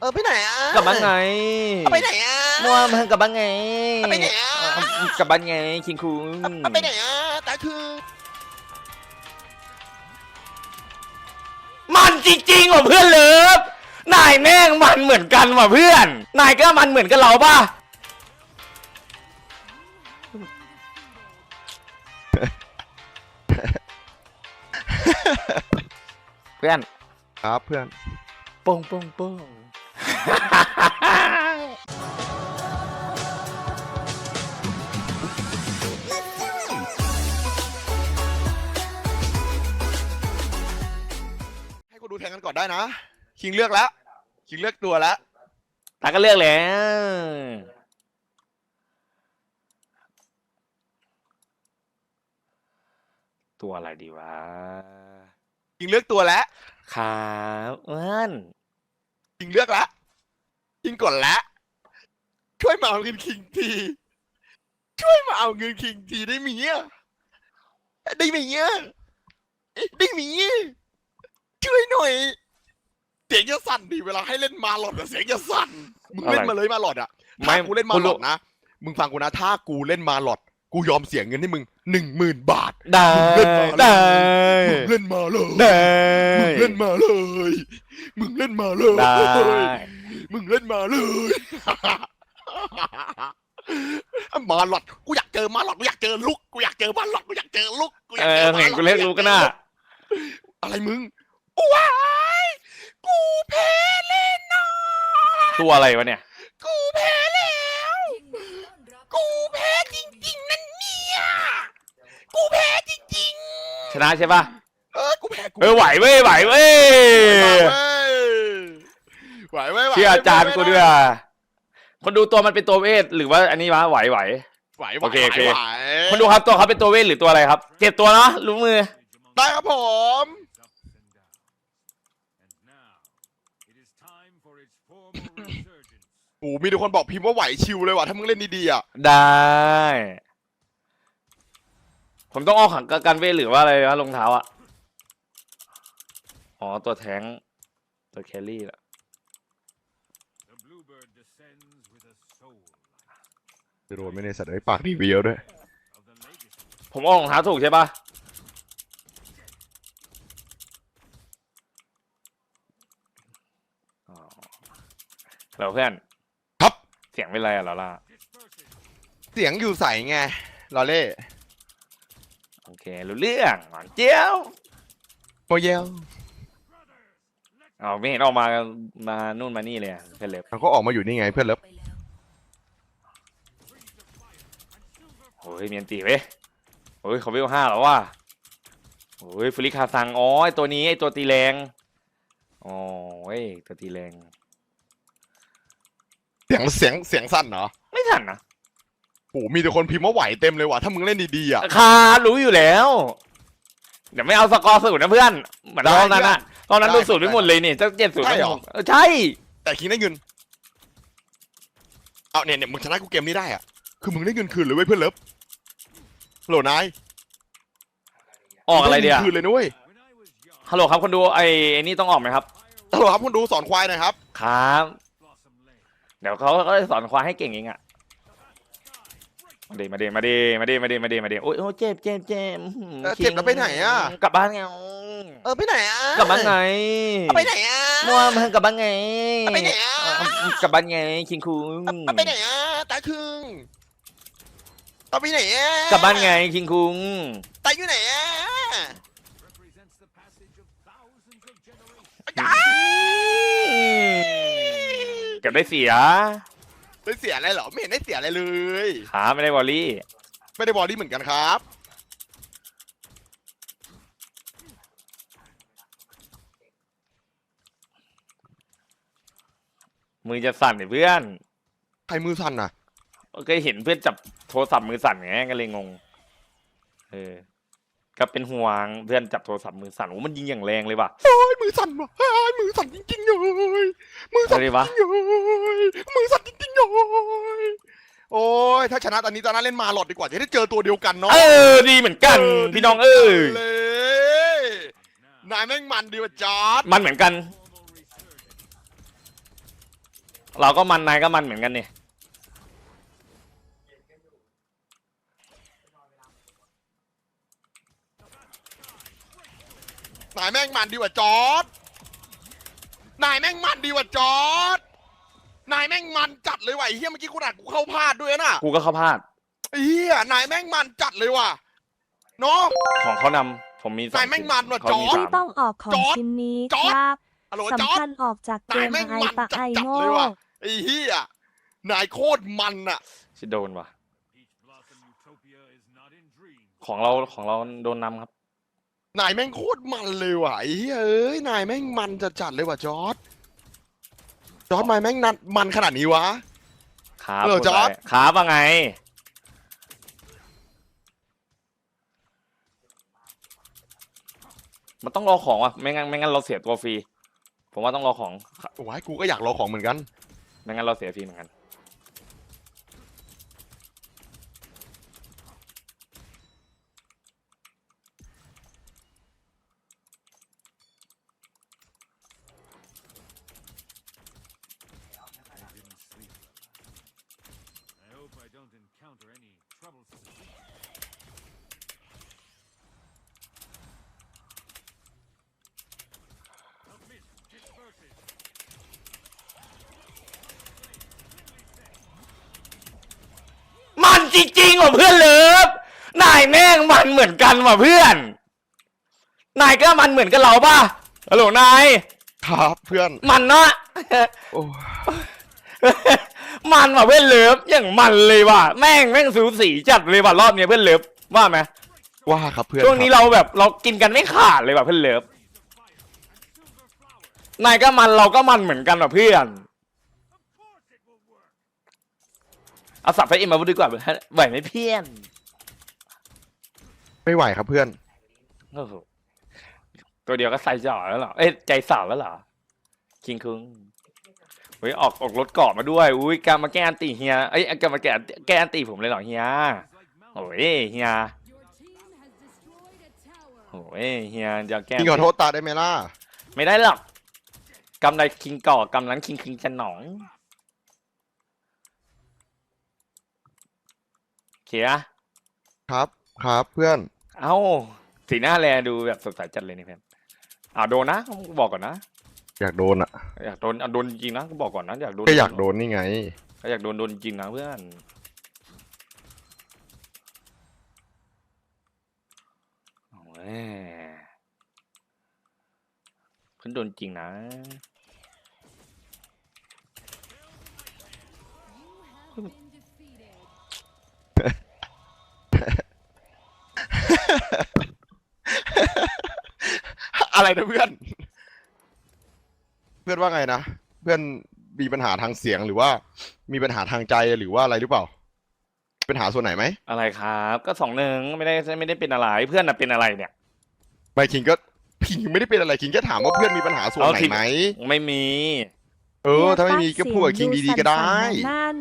เออไปไหนอะกลับบ้านไงเอาไปไหนอะมัวมันกลับบ้านไงเอาไปไหนอะกลับบ้านไงคิงคุงเอาไปไหนอะตาคือมันจริงๆว่ะเพื่อนเลิฟนายแม่งมันเหมือนกันว่ะเพื่อน นายก็มันเหมือนกับเราป่ะเพื่อนครับเพื่อนโป้งโป้งโป้ง ให้กูดูแทงกันก่อนได้นะ คิงเลือกแล้ว คิงเลือกตัวแล้ว ตาก็เลือกแล้ว ตัวอะไรดีวะ คิงเลือกตัวแล้ว ครับเพื่อนคิงเลือกแล้ว คิงกดแล้วช่วยมาเอาเงินคิงที ช่วยมาเอาเงินคิงทีได้ไหมอะได้ไหมอะได้ไหมอะช่วยหน่อย เสียงจะสั่นดิเวลาให้เล่นมาหลอดอะเสียงจะสั่นมึงเล่นมาเลยมาหลอดอะไม่ถ้ากูเล่นมาคุณหลรู้อดนะมึงฟังกูนะถ้ากูเล่นมาหลอดกูยอมเสียเงินให้มึงหนึ่งหมื่นบาทได้มึงเล่นมาเลยได้มึงเล่นมาเลยได้มึงเล่นมาเลยมึงเล่นมาเลยได้ มึงเล่นมาเลยมาหลอดกูอยากเจอมาหลอดกูอยากเจอลุกกูอยากเจอมาหลอดกูอยากเจอลุกกูอยาเอกเจออมาเห็นหลอดกูเล่นรู้ก็น่าอะไรมึงว้ายกูแพ้เล่นนะตัวอะไรวะเนี่ย กูแพ้แล้ว กูแพ้จริง ๆ นั่นเนี่ยกูแพ้จริงชนะใช่ป่ะๆเออกูแพ้กูเออไหวเว้ยไหวเว้ย ไหวเว้ยไหวเว้ยไหวเชื่ออาจารย์ไหวกูด้วยอะคนดูตัวมันเป็นตัวเวทหรือว่าอันนี้วะไหวไหว ไหวไหวโอเคโอเคไหวคนดูครับตัวเขาเป็นตัวเวทหรือตัวอะไรครับ เจ็บตัวเนาะรู้มือ ได้ครับผม And now it is time for its formal resurgence. โอ้มีทุกคนบอกพิมพ์ว่าไหวชิวเลยว่ะถ้ามึงเล่นดีๆอะได้ ผมต้องออกขังกับการเวทหรือว่าอะไรวะรองเท้าอะอ๋อตัวแทงค์ตัวแครี่ละ จะโดนไม่ในสัตว์ไอ้ปากดีเวียวด้วย of the legacy. ผมออกรองเท้าถูกใช่ปะอ๋อแล้วเพื่อนครับ เสียงเป็นไรอะลาล่า Disperses เสียงอยู่ใสไงลอเล่โอเครู้เรื่องหวานเจียวโมเยล เอาไม่เห็นออกมามานู่นมานี่เลยอะเพื่อนเล็บมันก็ออกมาอยู่นี่ไงเพื่อนเลิฟโอ้ยเมียนตีเว้ยโอ้ยเขาเวลห้าแล้วว่ะโอ้ยฟริคาซังอ๋อไอตัวนี้ไอตัวตีแรงอ๋อเว้ยตัวตีแรง เสียงเสียงเสียงสั้นเหรอไม่ทันนะโอ้มีแต่คนพิมพ์ว่าไหวเต็มเลยว่ะถ้ามึงเล่นดีๆอะ คารู้อยู่แล้ว เดี๋ยวไม่เอาสกอร์สูตรนะเพื่อนเหมือนได้ตอนนั้นอะ ตอนนั้นได้ดูสูตรไม่หมดเลยนี่จะเจ็ดสูตรใช่เหรอ ใช่แต่คิงได้เงิน เอาเนี่ยเนี่ยมึงชนะกูเกมนี้ได้อะคือมึงได้เงินคืนเลยเว้ยเพื่อนเลิฟโหลนายออกอะไรเดียวด้งินคืนเลยนุ้ย When I was young, ฮัลโหลครับคนดูไอ้ไอ้นี่ต้องออกไหมครับฮัลโหลครับคุณดูสอนควายหน่อยครับ ครับ Blossom Lane. เดี๋ยวเขาก็จะสอนควายให้เก่งเองอะมาเดมาเดมาเดมาเดมาเดมาเดมาเดโอ้ยโอ้ยเจ็บเจ็บเจ็บอื้อหือเออเจ็บแล้วไปไหนอะ กลับบ้านไง เออไปไหนอะกลับบ้านไงไปไหนอะมัวมันกลับบ้านไงไปไหนอะกลับบ้านไงคิงคุงไปไหนอะตาคึงเอาไปไหนอะกลับบ้านไงคิงคุงตาอยู่ไหนอะ Represents the passage of thousands of generations. เก็บได้เสียได้เสียอะไรเหรอไม่เห็นได้เสียอะไรเลยขาไม่ได้บอลลี่ ไม่ได้บอดี้เหมือนกันครับ มือจะสั่นเนี่ยเพื่อนใครมือสั่นน่ะเคยเห็นเพื่อนจับโทรศัพท์มือสั่นไงก็เลยงง เออ ก็เป็นห่วงเพื่อนจับโทรศัพท์มือสั่นโอ้มันยิงอย่างแรงเลยว่ะโอ้ยมือสั่นว่ะเฮ้ยมือสั่นจริงๆเลยมือสั่นอะไรจริงวะๆเลยมือสั่นจริงๆเลยโอ้ยถ้าชนะตอนนี้ตอนนั้นเล่นมาหลอดดีกว่าจะได้เจอตัวเดียวกันเนาะเออดีเหมือนกันพี่น้องเออเลยนายแม่งมันดีว่ะจอร์ดมันเหมือนกัน เราก็มันนายก็มันเหมือนกันนี่นายแม่งมันดีกว่าจอร์ดนายแม่งมันดีกว่าจอร์ดนายแม่งมันจัดเลยว่ะไอ้เฮียเมื่อกี้กูอัดกูเข้าพลาดด้วยนะกูก็เข้าพลาดไอ้เฮียนายแม่งมันจัดเลยว่ะเนาะ ของเขานำผมมีสนายแม่งมันว่ะ เขามีจอร์จสาที่มต้องออกของจอร์จชิ้นนี้จอร์จครับ ฮัลโหลจอสำร์คัดญออกจากเกนายมแม่งไอมันปะจัไอดจัดโง่เลยว่ะไอ้เฮียนายโคตรมันอะชิโดนว่ะ Peach Blossom Utopia is not in dreams. ของเราของเราโดนนำครับ นายแม่งโคตรมันเลยว่ะไอ้เฮียเอ้ยนายแม่งมันจัดจัดเลยว่ะจอร์ดจอร์ดนายแม่งนันมันขนาดนี้วะ ครับเออคุณจอร์จสายครับว่าไง มันต้องรอของว่ะ ไม่งั้นไม่งั้นเราเสียตัวฟรี ผมว่าต้องรอของ โอ้ยกูก็อยากรอของเหมือนกัน ไม่งั้นเราเสียฟรีเหมือนกัน จริงๆว่ะเพื่อนเลิฟนายแม่งมันเหมือนกันว่ะเพื่อน นายก็มันเหมือนกับเราป่ะฮัลโหลนายครับเพื่อนมันเนาะ โอ้มันว่ะเพื่อนเลิฟอย่างมันเลยว่ะแม่งแม่งสูสีจัดเลยว่ะรอบเนี้ยเพื่อนเลิฟว่าไหมว่าครับเพื่อนช่วงนี้ครับเราแบบเรากินกันไม่ขาดเลยว่ะเพื่อนเลิฟนายก็มันเราก็มันเหมือนกันว่ะเพื่อน เอาสับไปเอ็มมาพูดดีกว่าไหวไหมเพื่อนไม่ไหวครับเพื่อน โอ้โหตัวเดียวก็ใส่จ่อแล้วเหรอ เอ้ยใจสาวแล้วเหรอ คิงคุงเฮ้ยออกออกรถเกาะมาด้วย อุ้ยการมาแก้อันตีเฮีย เอ้ยการมาแก้แก้อันตีผมเลยเหรอเฮียโอ้ยเฮียโอ้ยเฮียจะแก้พี่ขอโทษตาได้ไหมล่ะ ไม่ได้หรอกกำไรคิงเกาะกำลังคิงคิงจะหนอง เขียครับครับเพื่อน เอ้า สีหน้าแลดูแบบสดใสจัดเลยนี่เพื่อนอ่าโดนนะบอกก่อนนะ อยากโดนอะอยากโดนอะโดนจริงนะบอกก่อนนะอยากโดนก็อยากโดนนี่ไง ก็อยากโดนโดนจริงนะเพื่อน โอ้ยเพื่อนโดนจริงนะ อะไรนะเพื่อน เพื่อนว่าไงนะ เพื่อนมีปัญหาทางเสียงหรือว่า มีปัญหาทางใจหรือว่าอะไรหรือเปล่า ปัญหาส่วนไหนไหม อะไรครับ ก็สองหนึ่งไม่ได้ไม่ได้เป็นอะไร เพื่อนน่ะเป็นอะไรเนี่ย ไม่คิงก็คิงไม่ได้เป็นอะไรคิงแค่ถามว่าเพื่อนมีปัญหาส่วนเอาไหนคิงไหม ไม่มี เออ ถ้าไม่มีก็พูดกับคิงดีๆก็ได้นั่น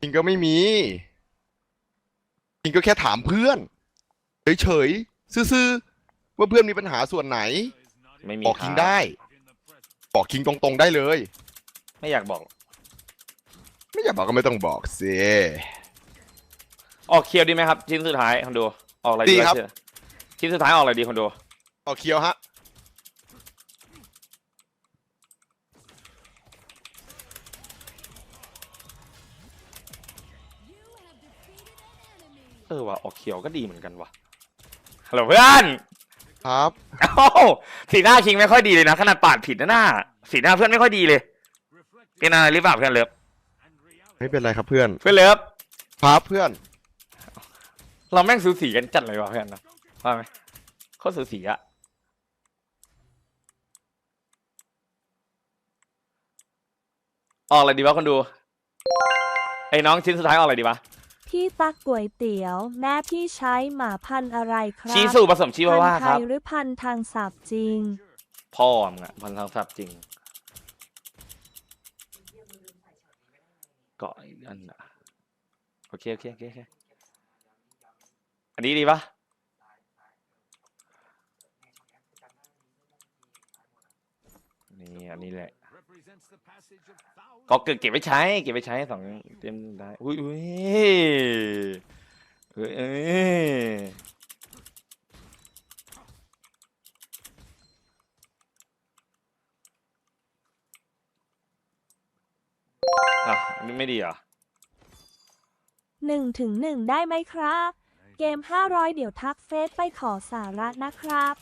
คิงก็ไม่มีคิงก็แค่ถามเพื่อนเฉยๆซื่อๆ ว่าเพื่อนมีปัญหาส่วนไหน ไม่มีบอกคคิรังบได้ บอกคิงตรงๆได้เลย ไม่อยากบอก ไม่อยากบอกก็ไม่ต้องบอกสิ ออกเคียวดีไหมครับชิ้นสุดท้ายคนดูออกอะไรดีวะครับเชื่อชิ้นสุดท้ายออกอะไรดีคนดูเอาเคียวฮะ เออว่ะออกเขียวก็ดีเหมือนกันว่ะฮัลโหลเพื่อน ครับเอ้าสีหน้าคิงไม่ค่อยดีเลยนะ ขนาดปาดผิดนะหน้า สีหน้าเพื่อนไม่ค่อยดีเลยเป็นอะไรหรือเปล่าเพื่อนเลิฟไม่เป็นไรครับเพื่อนเพื่อนเลิฟครับเพื่อน เราแม่งสูสีกันจัดเลยว่ะเพื่อนนะว่าไหมโคตรสูสีอะออกอะไรดีวะคนดูไอ้น้องชิ้นสุดท้ายออกอะไรดีวะ พี่ตักก๋วยเตี๋ยว แม่พี่ใช้หมาพันธุ์อะไรครับชีสูผสมชีวาว่าพันธุ์ครับไทยหรือพันธุ์ทางศัพท์จริง พ่อมึงอะพันทางศัพท์จริง เกาะอีกอันอะโอเค โอเค โอเคโอเคอันนี้ดีปะนี่ อันนี้แหละ represents the passage of thousands ก็เกิดเก็บไว้ใช้ เก็บไว้ใช้สองเต็มได้ อุ้ยอุ้ยเอ้ยเอ้ยอะอันนี้ไม่ดีเหรอะ1ถึง1ได้ไหมครับ เกม 500 เดี๋ยวทักเฟซไปขอสาระนะครับ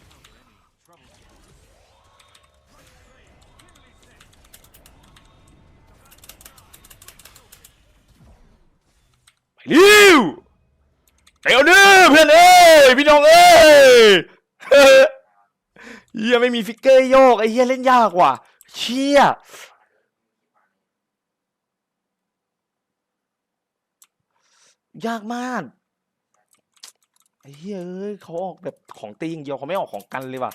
น้องเอ้ยเฮียไม่มีฟิกเกอร์โยกไอ้เฮียเล่นยากว่ะเชี่ยยากมากไอ้เฮียเอ้ยเขาออกแบบของตีอย่างเดียวเขาไม่ออกของกันเลยว่ะ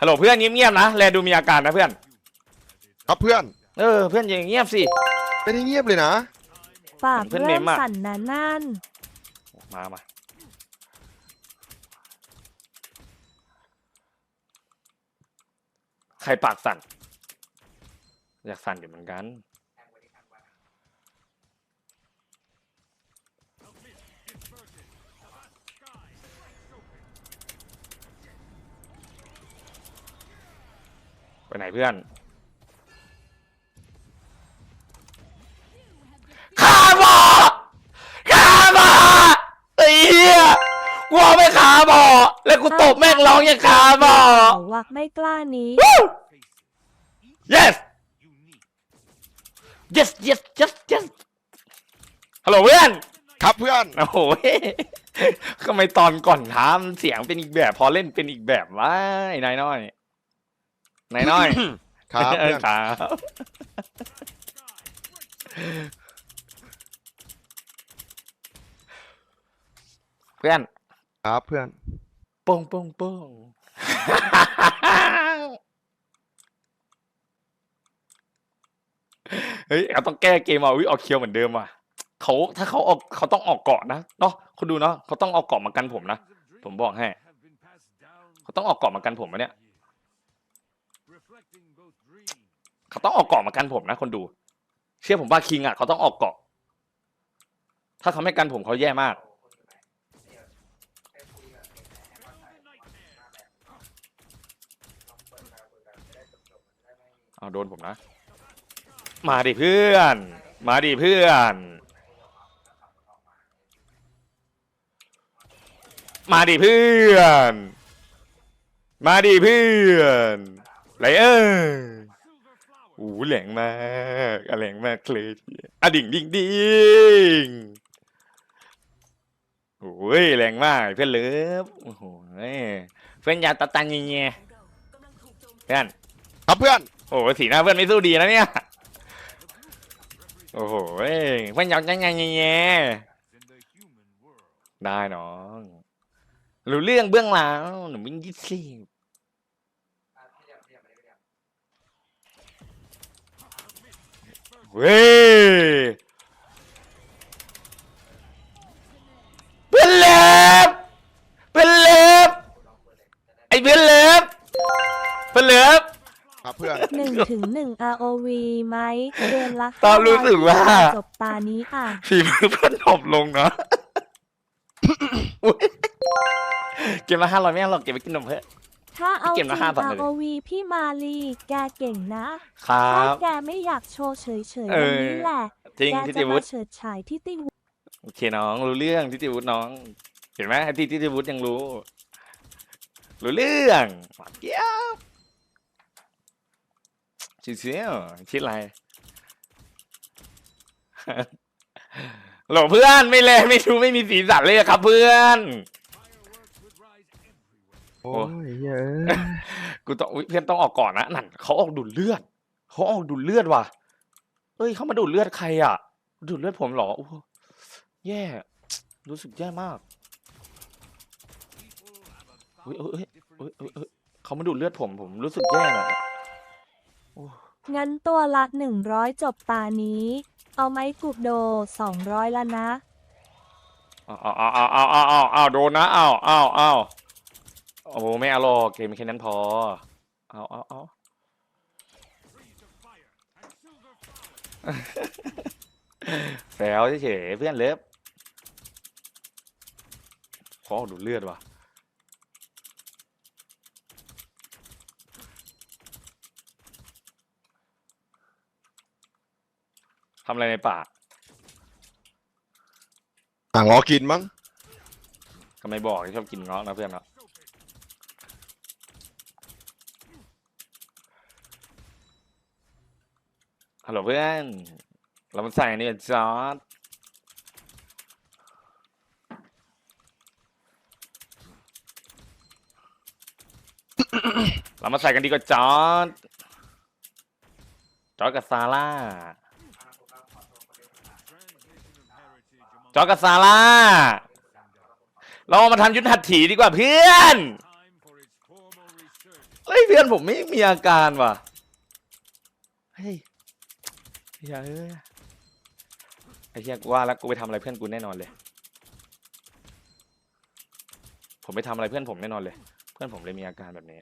ฮัลโหลเพื่อนเงียบๆนะแลดูมีอาการนะเพื่อน ครับเพื่อนเออเพื่อนอย่างเงียบสิ ไม่ได้เงียบเลยนะ ปากเพื่อนเริ่มเมมอะ สั่นนะนั่น มามา ใครปากสั่น อยากสั่นอยู่เหมือนกันไปไหนเพื่อนขาบอขาบอไอ้เหี้ย กูเอาไปขาบอแล้วกูตบแม่งร้องอย่างขาบอเขาวักไม่กล้านี้ yes unique. yes yes yes yes ฮัลโหลเพื่อน ครับเพื่อนโอ้โหทำไมตอนก่อนถามเสียงเป็นอีกแบบ พอเล่นเป็นอีกแบบวะไอ้นายน้อยนายน้อย ครับเอเพื่ออนครับเพื่อน ครับเพื่อนโป้งโป้งโป้งเฮ้ยเราต้องแก้เกมเอาวิเอาเคียวเหมือนเดิมว่ะเขาถ้าเขาออกเขาต้องออกเกาะนะเนาะคุณดูเนาะเขาต้องออกเกาะมากันผมนะผมบอกให้เขาต้องออกเกาะมากันผมนะเนี่ยเขาต้องออกเกาะมากันผมนะคนดู เชื่อผมว่าคิงอะเขาต้องออกเกาะ ถ้าเขาไม่กันผมเขาแย่มาก เอาโดนผมนะ มาดิเพื่อน มาดิเพื่อน มาดิเพื่อน มาดิเพื่อนไรเออโอ้โหแหลงมากอะแหลงมากเลยอะดิ่งดิ่งดิ่งโอ้ยแรงมากเพื่อนเลิฟโอ้โหเพื่อนยาตะตันเงี้ยเพื่อนครับเพื่อน โอ้โหสีหน้าเพื่อนไม่สู้ดีนะเนี่ย โอ้โหเพื่อนยากยังไงแง่ in the human world. ๆได้น้องรู้เรื่องเบื้องหลังหนูมิงยี่สิบเว้ย 1ถึง1 ROV ไหมเดือนละตอนรู้สึกว่า จบตานี้อะ ฝีมือเพื่อนดรอปลงนะอุ๊ยเก็บมาห้าร้อยไม่เอาหรอกเก็บไปกินนมเพื่อนถ้าเอาจเก็ริบงมาห้าบาทเลย ROV พี่มาลีแกเก่งนะ ครัถ้าบ แกไม่อยากโชว์เฉยๆเอวันอนี้แหละ จริงแกทิจะติวุมาฒิเฉิดฉายที่ติวโอเคน้องรู้เรื่องทิติวุฒิน้อง เห็นไหมที่ทิติวุฒิยังรู้ รู้เรื่องหวานเกี้ยว ชิวเชียวคิดอะไรโหลเพื่อนไม่เลยไม่รู้ไม่มีสีสันเลยอะครับ เพื่อน Fireworks would rise everywhere. โอ้ยเย้ยกูต้องอุ๊ยเพื่อนต้องออกก่อนนะนั่นเขาออกดูดเลือดเขาออกดูดเลือดว่ะเอ้ยเขามาดูดเลือดใครอะ ดูดเลือดผมเหรอโอ้โหแย่ รู้สึกแย่มาก People have a Ui, ui, thousand ui, different ui, ui. tastes. เขามาดูดเลือดผมผมรู้สึกแย่เลย งั้นตัวละ100จบตานี้ เอาไหมกูโด200ละนะ อ้าวอ้าวอ้าวอ้าวอ้าวอ้าวอ้าวโดนนะอ้าวอ้าวอ้าวโอ้โหไม่เอาหรอกเกมแค่นั้นพอเอาเอาเอา Freeze of fire. แซวเฉยๆเพื่อนเลิฟขอดูเลือดว่ะ ทำอะไรในป่าหางอกินมั้งก็ไม่บอกชอบกินเงาะนะเพื่อนเนาะฮัลโหลเพื่อน เรามาใส่อันนี่เป็นซอสเรามาใส่กันดีกว่าจอร์ดจอร์ดกับซาร่า จอกับซาร่าเรามาทำยุทธหัตถีดีกว่าเพื่อนเฮ้ยเพื่อนผมไม่มีอาการว่ะเฮ้ยอย่าเอ้ยไอ้เหี้ยกูว่าแล้วกูไปทำอะไรเพื่อนกูแน่นอนเลย ผมไปทำอะไรเพื่อนผมแน่นอนเลย เพื่อนผมเลยมีอาการแบบนี้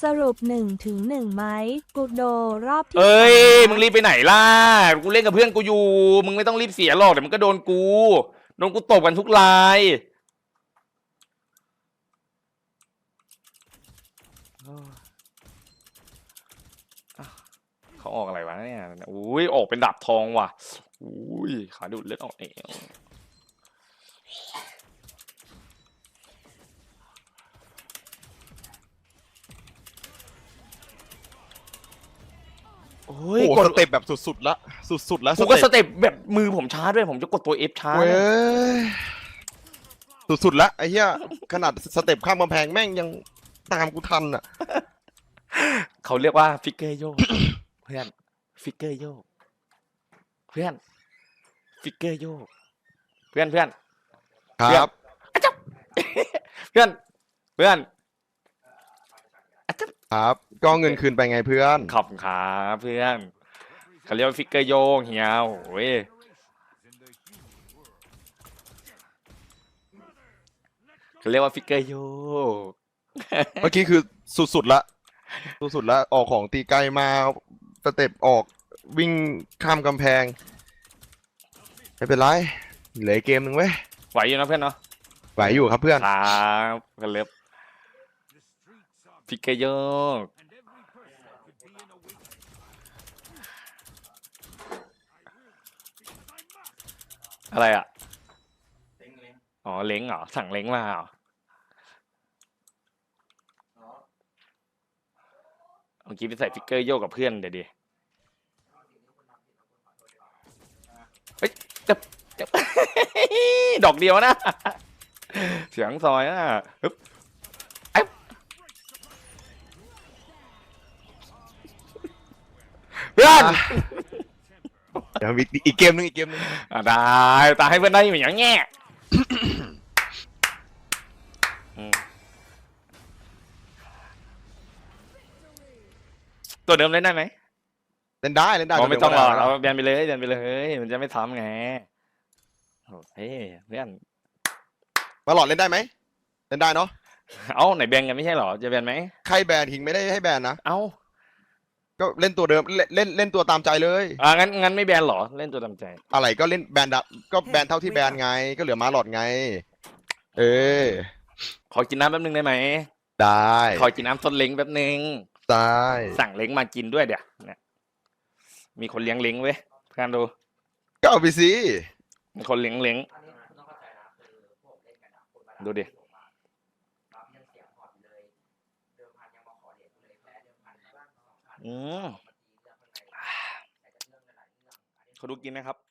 In times of danger, call my name. สรุป1ถึง1ไหมกูโดรอบที่เอ้ยสามมึงรีบไปไหนล่ะ กูเล่นกับเพื่อนกูอยู่ มึงไม่ต้องรีบเสียหรอกเดี๋ยวมันก็โดนกู โดนกูตบกันทุกลายโอ้ยอะเขาออกอะไรวะเนี่ย อุ้ยออกเป็นดาบทองว่ะ อุ้ยขาดูดเลือดออกเอง โอ้โอ้ยโหกดสเต็ปแบบสุดๆละสุดๆแล้วกูก็สเต็ปแบบมือผมช้าด้วยผมจะกดตัว F ช้าเว้ด้วยยสุดๆละไอ้เหี้ยขนาดสเต็ปข้ามกำแพงแม่งยังตามกูทันอะ เขาเรียกว่าฟิกเกอร์โยก เพื่อนฟิกเกอร์โยก เพื่อนฟิกเกอร์โยก เพื่อนเพื่อน ครับ เพื่อน เพื่อน ครับ ก็เงินคืนไปไงเพื่อน ขอบคุณครับเพื่อนเขาเรียกว่าฟิกเกอร์โยกเฮียโอ้ย In the human world. เขาเรียกว่าฟิกเกอร์โยกเมื่อกี้คือสุดๆละ สุดๆละ ออกของตีไกลมาสเต็ปออกวิ่งข้ามกำแพง ไม่เป็นไร เหลืออกเกมหนึ่งเว้ยไหวอยู่นะเพื่อนเนาะไหวอยู่ครับเพื่อน ครับเขาเรียก The streets are ฟิกเกอร์โยกอะไรอะ อ๋อ เล้งเหรอ สั่งเล้งมาเหรอ เมื่อกี้ไปใส่ฟิกเกอร์โยกกับเพื่อนเดี๋ยวดิเฮ้ยจะจะดอกเดียวนะ เสียงซอยนะฮึบเอ้ย เพื่อนเดี๋ยวมีอีกเกมหนึงอีกเกมหนึงอะได้ตาให้เพื่อนได้เหมือนอย่างแง่อืมตัวเดิมเล่นได้ไหมเล่นได้เล่นได้อ๋อไม่ต้องหรอกดี๋ยวเอาก็ได้เบียนไปเลยเบียนไปเลยมันจะไม่ซ้ำไงโอ้เฮ้ยเพื่อนมาหลอดเล่นได้ไหมเล่นได้เนาะเอ้าไหนแบนกันไม่ใช่เหรอจะแบนไหมใครแบนทิ้งไม่ได้ให้แบนนะเอ้า ก็เล่นตัวเดิมเล่นเล่นเล่นตัวตามใจเลย อ่างั้นงั้นไม่แบนเหรอเล่นตัวตามใจ อะไรก็เล่นแบนดับก็แบนเท่าที่แบนไง ก็เหลือมาหลอดไง เออ ขอกินน้ำแป๊บนึงได้ไหมได้ขอกินน้ำต้นเล้งแป๊บนึงได้สั่งเล้งมากินด้วยเดี๋ยวเนี่ยมีคนเลี้ยงเล้งเว้ยเพื่อนดูก็เอาไปสิมีคนเลี้ยงเล้งดูดิ อืมเขาดูกินนะครับ